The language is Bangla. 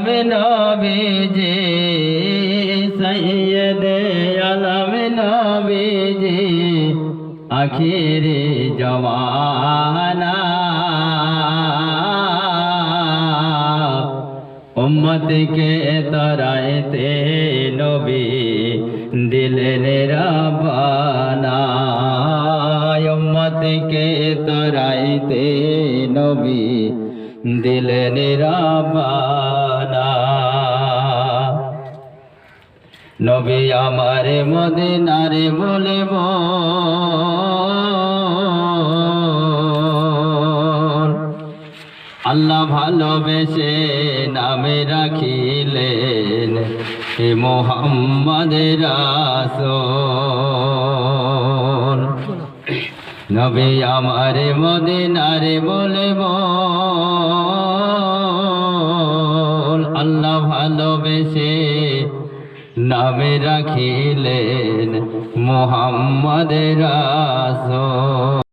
আলম নবীজি, সৈয়দ আলম নবীজি, আখিরি জমানা। উম্মত কে তরাইতে নবী দিলেন রাবানা উম্মত কে তরাইতে নবী দিলেন রাবানা। নবী আমার মদিনারে বলব আল্লাহ ভালোবেসে নামে রাখিলেন হে মোহাম্মদ রাসূল। নবী আমার মদিনারে বলব আল্লাহ ভালোবেসে নামে রাখিলেন মোহাম্মদ রাসূল।